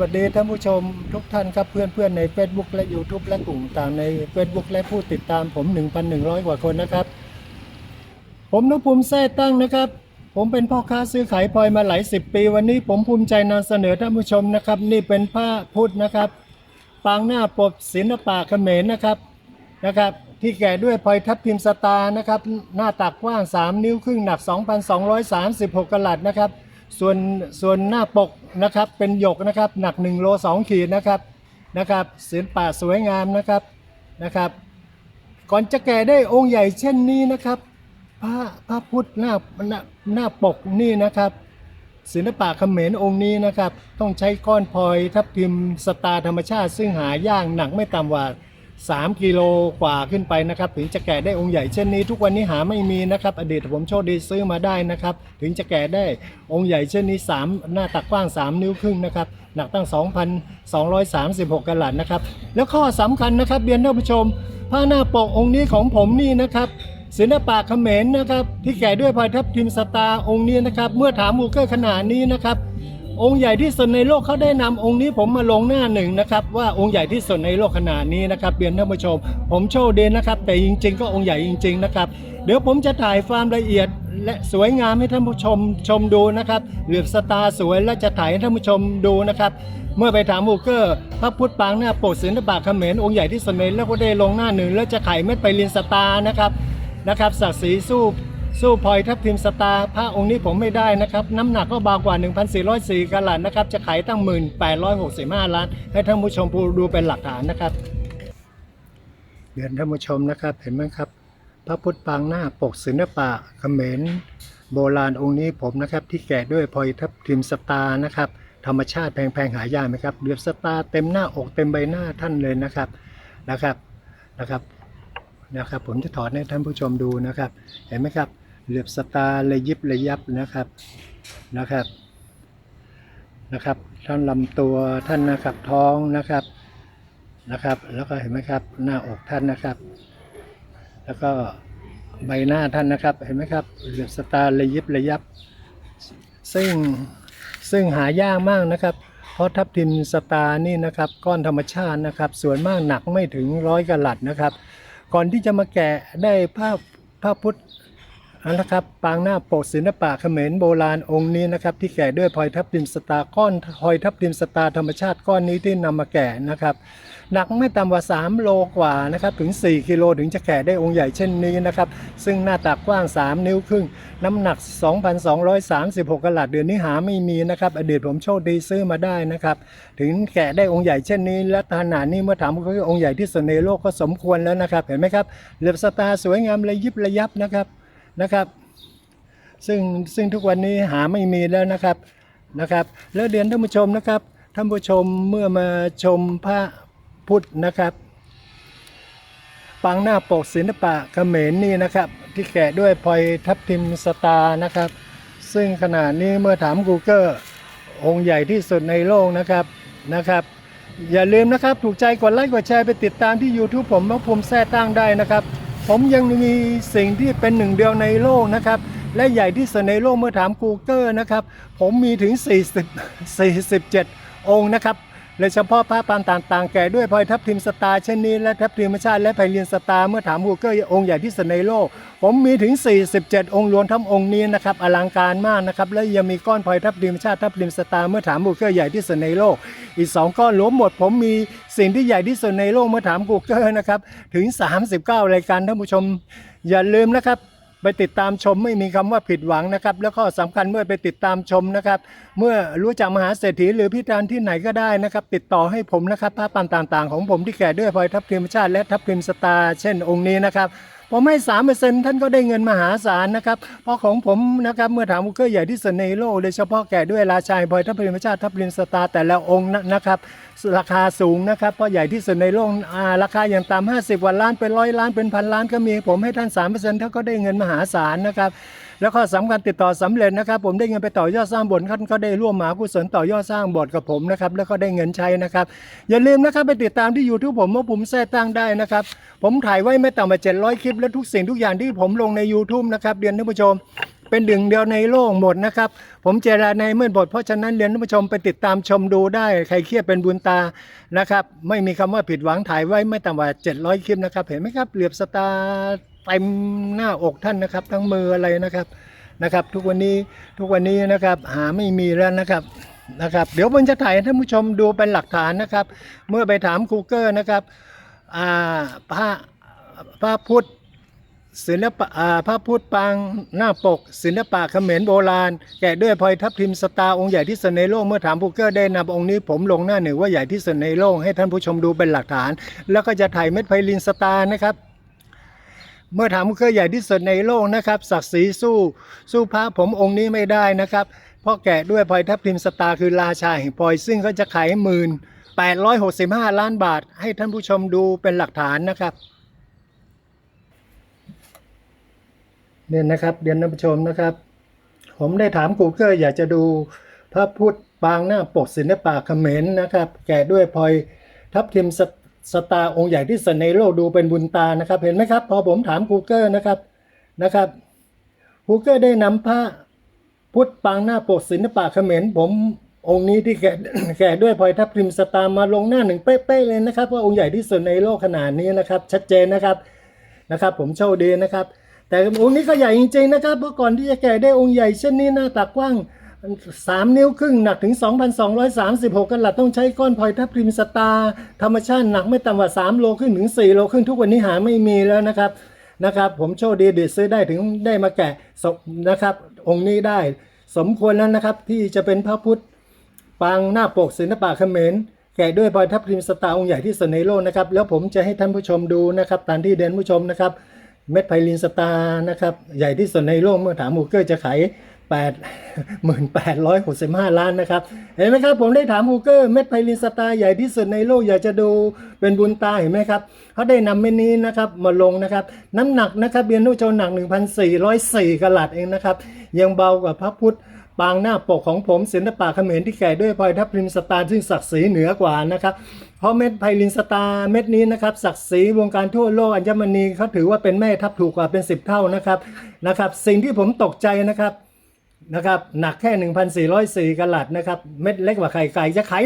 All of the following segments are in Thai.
วัสดีท่านผู้ชมทุกท่านครับเพื่อนๆใน Facebook และ YouTube และกลุ่มต่างใน Facebook และผู้ติดตามผม 1,100 กว่าคนนะครับ ผมนพภูมิแท้ตั้งนะครับ ผมเป็นพ่อค้าซื้อขายพลอยมาหลายสิบปี วันนี้ผมภูมิใจนำเสนอท่านผู้ชมนะครับ นี่เป็นผ้าพุทธนะครับ ปางหน้าปกศิลปะเขมรนะครับนะครับ ที่แกะด้วยพลอยทับทิมสตานะครับ หน้าตักกว้าง 3 นิ้วครึ่งหนัก 2,236กะลัดนะครับ ส่วนส่วนหน้าปกนะครับเป็นหยกนะครับหนัก1โล2ขีดนะครับนะครับศิลปะสวยงามนะครับนะครับ ก่อนจะแก่ได้องค์ใหญ่เช่นนี้นะครับ พระพระพุทธหน้าหน้าหน้าปกนี่นะครับ ศิลปะเขมรองค์นี้นะครับ ต้องใช้ก้อนพลอยทับทิมสตาธรรมชาติ ซึ่งหายากหนักไม่ต่ำกว่า 3 กิโลกว่าขึ้นไปนะครับ ถึงจะแกะได้องค์ใหญ่เช่นนี้ ทุกวันนี้หาไม่มีนะครับ อดีตผมโชคดีซื้อมาได้นะครับ ถึงจะแกะได้องค์ใหญ่เช่นนี้ 3 หน้าตักกว้าง 3 นิ้วครึ่งนะครับ หนักตั้ง 2,236กะลัดนะครับ แล้วข้อสำคัญนะครับเรียนท่านผู้ชมผ้าหน้าปกองค์นี้ของผมนี่นะครับศิลปะเขมรนะครับ ที่แกะด้วยพลอยทับทิมสตาองค์นี้นะครับ เมื่อถามมูเกอร์ขนาดนี้นะครับ องค์ใหญ่ที่สุดในโลกเขาได้นำองค์นี้ผมมาลงหน้าหนึ่งนะครับว่าองค์ใหญ่ที่สุดในโลกขนาดนี้นะครับเรียนท่านผู้ชม ผมโชว์เดนนะครับ แต่จริง ๆ ก็องค์ใหญ่จริง ๆ นะครับ เดี๋ยวผมจะถ่ายความละเอียดและสวยงามให้ท่านผู้ชมชมดูนะครับเหลือบสตาร์สวยและจะถ่ายให้ท่านผู้ชมดูนะครับ เมื่อไปถามมูเกอร์พระพุทธปางหน้าโปกศิลปะเขมรองค์ใหญ่ที่สุดในโลกก็ได้ลงหน้าหนึ่งแล้วจะไขเม็ดไปเรียนสตาร์นะครับนะครับศักดิ์ศรีสู้ สู้พลอยทับทิมสตาร์พระองค์นี้ผมไม่ได้นะครับ น้ำหนักก็เบากว่า 1,404กะลัดนะครับ จะขายตั้ง 1,865 ล้าน ให้ท่านผู้ชมดูเป็นหลักฐานนะครับ เดือนท่านผู้ชมนะครับ เห็นไหมครับ พระพุทธปางหน้าปกศิลปะเขมรโบราณองค์นี้ผมนะครับที่แกะด้วยพลอยทับทิมสตาร์นะครับธรรมชาติแพงๆหายากไหมครับเดือบสตาร์เต็มหน้าอกเต็มใบหน้าท่านเลยนะครับนะครับนะครับนะครับผมจะถอดให้ท่านผู้ชมดูนะครับ เห็นไหมครับ เหลือบสตาร์ระยิบระยับนะครับนะครับนะครับท่านลำตัวท่านนะครับท้องนะครับนะครับ แล้วก็เห็นไหมครับหน้าอกท่านนะครับ แล้วก็ใบหน้าท่านนะครับเห็นไหมครับเหลือบสตาร์ระยิบระยับ ซึ่งซึ่งหายากมากนะครับ เพราะทับทิมสตานี่นะครับ ก้อนธรรมชาตินะครับ ส่วนมากหนักไม่ถึงร้อยกะลัดนะครับ ก่อนที่จะมาแกะได้ภาพพระพุทธ นะครับปางหน้าปกศิลปะเขมรโบราณองค์นี้นะครับที่แกะด้วยพลอยทับทิมสตาก้อนพลอยทับทิมสตาธรรมชาติก้อนนี้ที่นำมาแกะนะครับหนักไม่ต่ำกว่า 3 โลกว่านะครับถึง 4 กิโลถึงจะแกะได้องค์ใหญ่เช่นนี้นะครับซึ่งหน้าตักกว้าง 3 นิ้วครึ่ง น้ำหนัก 2,236กะลัดเดือนนี้หาไม่มีนะครับอดีตผมโชคดีซื้อมาได้นะครับถึงแกะได้องค์ใหญ่เช่นนี้ และขนาดนี้เมื่อถามว่าองค์ใหญ่ที่สุดในโลกก็สมควรแล้วนะครับเห็นไหมครับเหลือบสตาสวยงามระยิบระยับนะครับ นะครับ ซึ่งซึ่งทุกวันนี้หาไม่มีแล้วนะครับนะครับ แล้วเรียนท่านผู้ชมนะครับท่านผู้ชมเมื่อมาชมพระพุทธนะครับปางหน้าปกศิลปะเขมรนี่นะครับ ที่แกะด้วยพลอยทับทิมสตานะครับ ซึ่งขนาดนี้เมื่อถาม Google องค์ใหญ่ที่สุดในโลกนะครับนะครับ อย่าลืมนะครับ ถูกใจกดไลค์กดแชร์ไปติดตามที่ YouTube ผมมะภูมิแท้ตั้งได้นะครับ ผมยังมีสิ่งที่เป็นหนึ่งเดียวในโลกนะครับ และใหญ่ที่สุดในโลกเมื่อถาม Google นะครับ ผมมีถึง 40 47 องค์นะครับ โดยเฉพาะพระปางต่างๆ แก่ด้วยพลอยทับทิมสตาร์เช่นนี้และทับทิมธรรมชาติและไพเลียนสตาร์เมื่อถามฮูเกอร์องค์ใหญ่ที่สุดในโลก ผมมีถึง 47 องค์รวมทั้งองค์นี้นะครับอลังการมากนะครับและยังมีก้อนพลอยทับทิมธรรมชาติทับทิมสตาร์เมื่อถามฮูเกอร์ใหญ่ที่สุดในโลก อีก 2 ก้อนรวมหมด ผมมีสิ่งที่ใหญ่ที่สุดในโลกเมื่อถามกูเกอร์นะครับถึง 39 รายการท่านผู้ชม อย่าลืมนะครับ ไปติดตามชมไม่มีคำว่าผิดหวังนะครับ แล้วก็สำคัญเมื่อไปติดตามชมนะครับ เมื่อรู้จักมหาเศรษฐีหรือพิธานที่ไหนก็ได้นะครับ ติดต่อให้ผมนะครับภาพปันต่างๆ ของผมที่แก่ด้วยพลอยทับทิมชาติและทับทิมสตาร์เช่นองค์นี้นะครับ ผมให้สามเปอร์เซ็นท่านก็ได้เงินมหาศาลนะครับ เพราะของผมนะครับเมื่อถามว่าเครือใหญ่ที่สุดในโลกโดยเฉพาะแก่ด้วยราชายบอยทับทิมชาติทับทิมสตาร์แต่ละองค์นะครับราคาสูงนะครับเพราะใหญ่ที่สุดในโลการาคาอย่างต่ำห้าสิบวันล้านเป็นร้อยล้านเป็นพันล้านก็มีผมให้ท่านสามเปอร์เซ็นท่านก็ได้เงินมหาศาลนะครับแล้วก็สำคัญติดต่อสำเร็จนะครับ ผมได้เงินไปต่อยอดสร้างบสถ์ท่านก็ได้ร่วมมหากุศลต่อยอดสร้างบสถ์กับผมนะครับแล้วก็ได้เงินใช้นะครับ อย่าลืมนะครับไปติดตามที่ YouTube ผมว่าผมแท้ตั้งได้นะครับ ผมถ่ายไว้ไม่ต่ำกว่า700 คลิปและทุกสิ่งทุกอย่างที่ผมลงใน YouTube นะครับเรียนท่านผู้ชมเป็นดึงเดียวในโลกหมดนะครับ ผมเจราในเมื่อบทเพราะฉะนั้นเรียนท่านผู้ชมไปติดตามชมดูได้ ใครเครียดเป็นบุญตานะครับ ไม่มีคำว่าผิดหวังถ่ายไว้ไม่ต่ำกว่า700 คลิปนะครับ เห็นไหมครับเหลือบสตาร์ เต็มหน้าอกท่านนะครับ ทั้งมืออะไรนะครับนะครับ ทุกวันนี้ทุกวันนี้นะครับหาไม่มีแล้วนะครับนะครับ เดี๋ยวผมจะถ่ายให้ท่านผู้ชมดูเป็นหลักฐานนะครับ เมื่อไปถาม Google นะครับอ่าพระพระพุทธศิลปะอ่าพระพุทธปางหน้าปก ศิลปะเขมรโบราณ แกะด้วยพลอยทับทิมสตาองค์ใหญ่ที่สุดในโลกเมื่อถามพูเกอร์ได้นำองค์นี้ผมลงหน้าหนึ่งว่าใหญ่ที่สุดในโลกให้ท่านผู้ชมดูเป็นหลักฐาน แล้วก็จะถ่ายเม็ดไพลินสตานะครับ เมื่อถามพูเกอร์ใหญ่ที่สุดในโลกนะครับศักดิ์ศรีสู้ สู้พระผมองค์นี้ไม่ได้นะครับ เพราะแกะด้วยพลอยทับทิมสตาร์คือราชาแห่งพลอยซึ่งเขาจะขายหมื่น865 ล้านบาท ให้ท่านผู้ชมดูเป็นหลักฐานนะครับเนี่ยนะครับเรียนท่านผู้ชมนะครับ ผมได้ถาม Google อยากจะดูพระพุทธปางหน้าปกศิลปะเขมรนะครับ แกะด้วยพลอยทับทิมส สตาร์องค์ใหญ่ที่สุดในโลกดูเป็นบุญตานะครับ เห็นไหมครับ พอผมถาม Google นะครับนะครับ Google ได้นำพระพุทธปางหน้าปกศิลปะเขมรผมองค์นี้ที่แกะแกะด้วยพลอยทับทิมสตาร์มาลงหน้าหนึ่งเป๊ะๆเลยนะครับว่าองค์ใหญ่ที่สุดในโลกขนาดนี้นะครับ ชัดเจนนะครับนะครับ ผมโชคดีนะครับ แต่องค์นี้ก็ใหญ่จริงๆนะครับเพราะก่อนที่จะแกะได้องค์ใหญ่เช่นนี้หน้าตักกว้าง 3นิ้วครึ่งหนักถึง 2,236กะลัดต้องใช้ก้อนพลอยทับทิมสตาร์ธรรมชาติหนักไม่ต่ำกว่า 3 โลครึ่งถึง 4 โลครึ่งทุกวันนี้หาไม่มีแล้วนะครับนะครับ ผมโชคดีเด็ดซื้อได้ถึงได้มาแกะศพนะครับ องค์นี้ได้ สมควรแล้วนะครับที่จะเป็นพระพุทธปางหน้าปกศิลปะเขมรแกะด้วยพลอยทับทิมสตาร์องค์ใหญ่ที่สุดในโลกนะครับแล้วผมจะให้ท่านผู้ชมดูนะครับตามที่เดนผู้ชมนะครับเม็ดไพลินสตาร์นะครับใหญ่ที่สุดในโลกเมื่อถามฮูเกอร์จะขาย 8 1865 ล้านนะครับ เห็นไหมครับ ผมได้ถามฮูเกอร์เม็ดไพลินสตาร์ใหญ่ที่สุดในโลกอยากจะดูเป็นบุญตาเห็นไหมครับเขาได้นำเม็ดนี้นะครับมาลงนะครับ น้ำหนักนะครับเบียนนุโจหนัก 1,404กะลัดเองนะครับ ยังเบากว่าพระพุทธปางหน้าปกของผมศิลปะเขมรที่แก่ด้วยพลอยทับทิมสตาร์ซึ่งศักดิ์ศรีเหนือกว่านะครับเพราะเม็ดไพลินสตาร์เม็ดนี้นะครับศักดิ์ศรีวงการทั่วโลกอัญมณีเขาถือว่าเป็นแม่ทัพถูกกว่าเป็น 10 เท่านะครับนะครับ สิ่งที่ผมตกใจนะครับ นะครับหนักแค่ 1,404กลัดนะครับเม็ดเล็กกว่าไข่ไก่จะขาย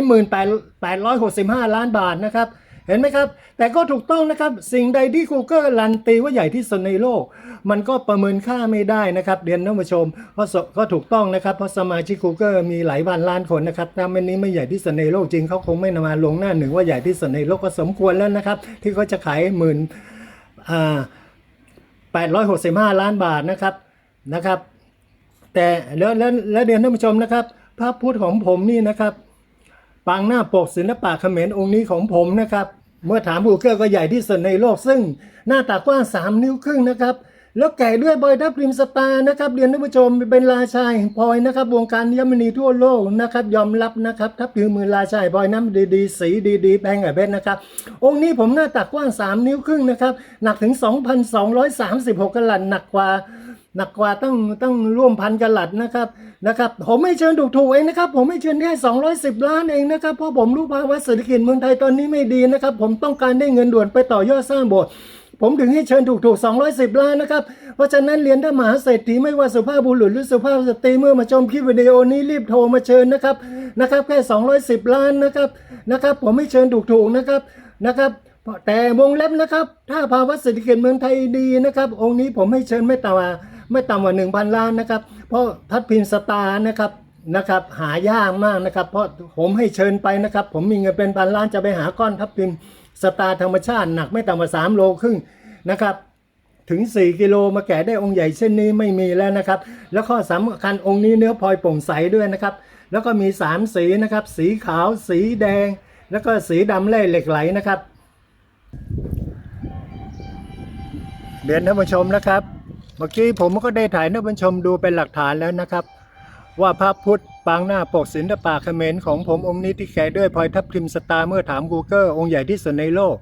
1865 ล้านบาทนะครับ เห็นไหมครับ แต่ก็ถูกต้องนะครับ สิ่งใดที่ Google การันตีว่าใหญ่ที่สุดในโลก มันก็ประเมินค่าไม่ได้นะครับเรียนท่านผู้ชมเพราะสก็ถูกต้องนะครับ เพราะสมาชิก Google มีหลายพันล้านคนนะครับถ้าเมันนี้ไม่ใหญ่ที่สุดในโลกจริงเขาคงไม่นำมาลงหน้าหนึ่งว่าใหญ่ที่สุดในโลกก็สมควรแล้วนะครับที่เขาจะขายหมื่นอ่า865 ล้านบาทนะครับนะครับ แต่แล้วแล้วแล้วเรียนท่านผู้ชมนะครับ พระพุทธของผมนี่นะครับ ปางหน้าปกศิลปะเขมรองค์นี้ของผมนะครับ เมื่อถามฮูเกอร์ก็ใหญ่ที่สุดในโลก ซึ่งหน้าตากว้าง 3 นิ้วครึ่งนะครับ แล้วแก่ด้วยบอยดับริมสตาร์นะครับเรียนท่านผู้ชมเป็นราชาแห่งพลอยนะครับวงการยมณีทั่วโลกนะครับ ยอมรับนะครับทับถือมือราชาแห่งพลอยน้ำดีๆ สีดีๆแพงกับเพชรนะครับ องค์นี้ผมหน้าตักกว้าง 3 นิ้วครึ่งนะครับหนักถึง 2,236กะลัดหนักกว่า หนักกว่าต้องต้องร่วมพันกะลัดนะครับนะครับ ผมไม่เชิญถูกถูกๆเองนะครับ ผมไม่เชิญแค่210 ล้านเองนะครับเพราะผมรู้ภาวะเศรษฐกิจเมืองไทยตอนนี้ไม่ดีนะครับ ผมต้องการได้เงินด่วนไปต่อยอดสร้างโบสถ์ผมถึงให้เชิญถูกถูกๆ210 ล้านนะครับ เพราะฉะนั้นเรียนท่ามหาเศรษฐีไม่ว่าสุภาพบุรุษหรือสุภาพสตรีเมื่อมาชมคลิปวิดีโอนี้รีบโทรมาเชิญนะครับนะครับแค่ 210 ล้านนะครับนะครับ ผมไม่เชิญถูกถูกๆนะครับนะครับ แต่วงเล็บนะครับ ถ้าภาวะเศรษฐกิจเมืองไทยดีนะครับ องค์นี้ผมให้เชิญไม่ต่ำ ไม่ต่ำกว่า 1,000 ล้านนะครับ เพราะทัดพินสตาร์นะครับนะครับหายากมากนะครับ เพราะผมให้เชิญไปนะครับ ผมมีเงินเป็นพันล้านจะไปหาก้อนทับทิมสตาร์ธรรมชาติหนักไม่ต่ำกว่า3โลครึ่งนะครับถึง 4 กิโลมาแกะได้องค์ใหญ่เช่นนี้ไม่มีแล้วนะครับ แล้วข้อสำคัญองค์นี้เนื้อพลอยโปร่งใสด้วยนะครับ แล้วก็มี 3 สีนะครับ สีขาว สีแดง แล้วก็สีดำแร่เหล็กไหลนะครับเรียนท่านผู้ชมนะครับ เมื่อกี้ผมก็ได้ถ่ายท่านผู้ชมดูเป็นหลักฐานแล้วนะครับ ว่าพระพุทธปางหน้าปกศิลปะเขมรของผมองค์นี้ที่แกด้วยพลอยทับทิมสตาร์เมื่อถาม Google องค์ใหญ่ที่สุดในโลก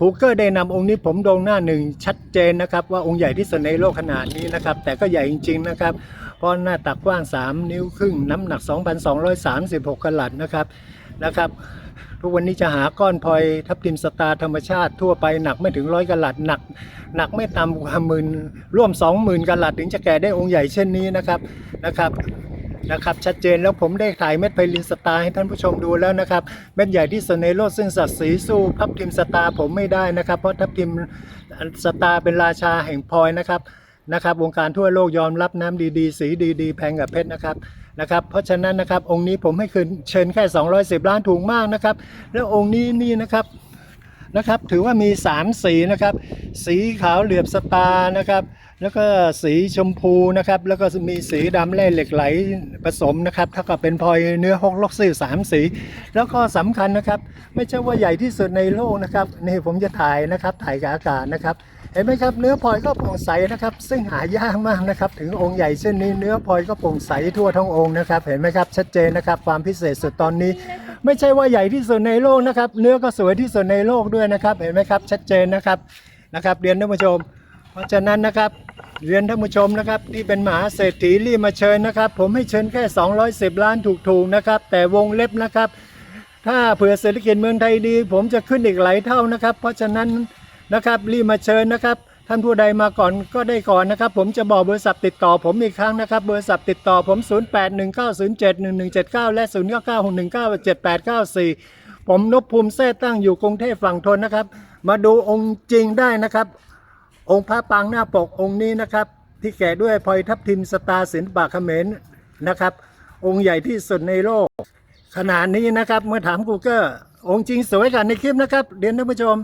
Google ได้นำองค์นี้ผมลงหน้าหนึ่งชัดเจนนะครับ ว่าองค์ใหญ่ที่สุดในโลกขนาดนี้นะครับ แต่ก็ใหญ่จริง ๆ นะครับ เพราะหน้าตักกว้าง 3 นิ้วครึ่งน้ำหนัก 2,236กะลัดนะครับนะครับ ทุกวันนี้จะหาก้อนพลอยทับทิมสตาร์ธรรมชาติทั่วไปหนักไม่ถึงร้อยกะลัดหนัก หนักไม่ต่ำกว่าหมื่นร่วม 20,000กะลัดถึงจะแก่ได้องค์ใหญ่เช่นนี้นะครับนะครับนะครับชัดเจนแล้วผมได้ถ่ายเม็ดไพลินสตาร์ให้ท่านผู้ชมดูแล้วนะครับ เม็ดใหญ่ที่สุดในโลกซึ่งสัตว์สีสู้ทับทิมสตาร์ผมไม่ได้นะครับ เพราะทับทิมสตาร์เป็นราชาแห่งพลอยนะครับนะครับวงการทั่วโลกยอมรับน้ำดีๆ สีดีๆ แพงกับเพชรนะครับ นะครับเพราะฉะนั้นนะครับองค์นี้ผมให้คืนเชิญแค่ 210 ล้านถูกมากนะครับ แล้วองค์นี้นี่นะครับนะครับ ถือว่ามี 3 สีนะครับ สีขาวเหลือบสตาร์นะครับ แล้วก็สีชมพูนะครับ แล้วก็มีสีดำแร่เหล็กไหลผสมนะครับเท่ากับเป็นพลอยเนื้อฮกล็อกซี่สามสี แล้วก็สำคัญนะครับ ไม่ใช่ว่าใหญ่ที่สุดในโลกนะครับนี่ผมจะถ่ายนะครับถ่ายกับอากาศนะครับเห็นไหมครับเนื้อพลอยก็โปร่งใสนะครับ ซึ่งหายากมากนะครับ ถึงองค์ใหญ่เช่นนี้เนื้อพลอยก็โปร่งใสทั่วทั้งองค์นะครับ เห็นไหมครับชัดเจนนะครับ ความพิเศษสุดตอนนี้ ไม่ใช่ว่าใหญ่ที่สุดในโลกนะครับ เนื้อก็สวยที่สุดในโลกด้วยนะครับ เห็นไหมครับชัดเจนนะครับนะครับเรียนท่านผู้ชม ราะฉะนั้นนะครับเรียนท่านผู้ชมนะครับที่เป็นมหาเศรษฐีรีบมาเชิญนะครับ ผมให้เชิญแค่ 210 ล้านถูกๆนะครับ แต่วงเล็บนะครับ ถ้าเผื่อเศรษฐกิจเมืองไทยดี ผมจะขึ้นอีกหลายเท่านะครับ เพราะฉะนั้นนะครับรีบมาเชิญนะครับท่านผู้ใดมาก่อนก็ได้ก่อนนะครับ ผมจะบอกเบอร์ศัพท์ติดต่อผมอีกครั้งนะครับเบอร์ศัพท์ติดต่อผม 0819071179 และ 0961978894 ผมนพภูมิแท้ตั้งอยู่กรุงเทพฝั่งทนนะครับ มาดูองค์จริงได้นะครับ องค์พระปางหน้าปกองค์นี้นะครับ ที่แกะด้วยพลอยทับทิมสตาร์ศิลปะเขมรนะครับ องค์ใหญ่ที่สุดในโลก ขนาดนี้นะครับ เมื่อถาม Google องค์จริงสวยกว่าในคลิปนะครับเรียนท่านผู้ชม